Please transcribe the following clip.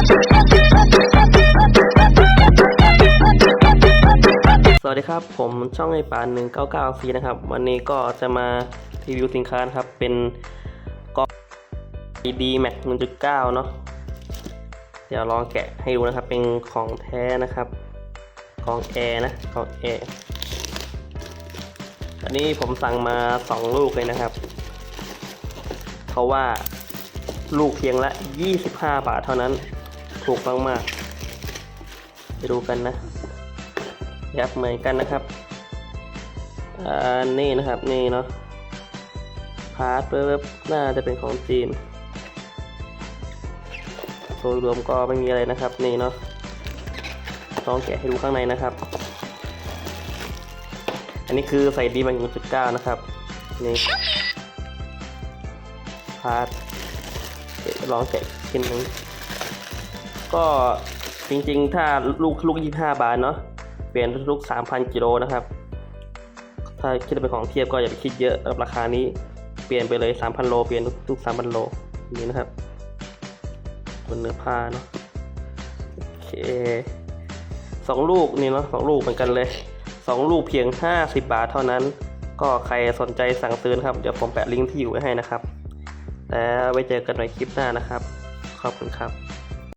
สวัสดีครับ ผมช่องไอปานหนึ่งเก้าเก้าซีนะครับ วันนี้ก็จะมารีวิวสินค้านะครับ เป็นกล้อง D Max 1.9 เนาะเดี๋ยวลองแกะให้ดูนะครับ เป็นของแท้นะครับกล่องแอร์นะกล่องแอร์อันนี้ผมสั่งมา 2 ลูกเลยนะครับ เพราะว่าลูกเพียงละ 25 บาทเท่านั้น ถูกมากๆไปดูกันนะ ยับเหมือนกันนะครับอ่านี่นะครับนี่เนาะพาร์ทเว็บน่าจะเป็นของจีนโดยรวมก็ไม่มีอะไรนะครับนี่เนาะลองแกะให้ดูข้างในนะครับ อันนี้คือใส่ดีมันจุดเก้านะครับนี่พาร์ทลองแกะชิ้นหนึ่ง ก็จริงๆ ถ้าลูกลูกยี่ห้าบาทเนาะเปลี่ยนทุกๆ3,000 กิโลนะครับ ถ้าคิดเป็นของเทียบก็อย่าไปคิดเยอะกับราคานี้ เปลี่ยนไปเลย 3,000 โล เปลี่ยนทุกๆ3,000 โลนี่นะครับบนเนื้อผ้าเนาะโอเคสองลูกนี่เนาะสองลูกเหมือนกันเลยสองลูกเพียง 50 บาทเท่านั้น ก็ใครสนใจสั่งซื้อนะครับ เดี๋ยวผมแปะลิงก์ที่อยู่ไว้ให้นะครับ แล้วไว้เจอกันในคลิปหน้านะครับ ขอบคุณครับ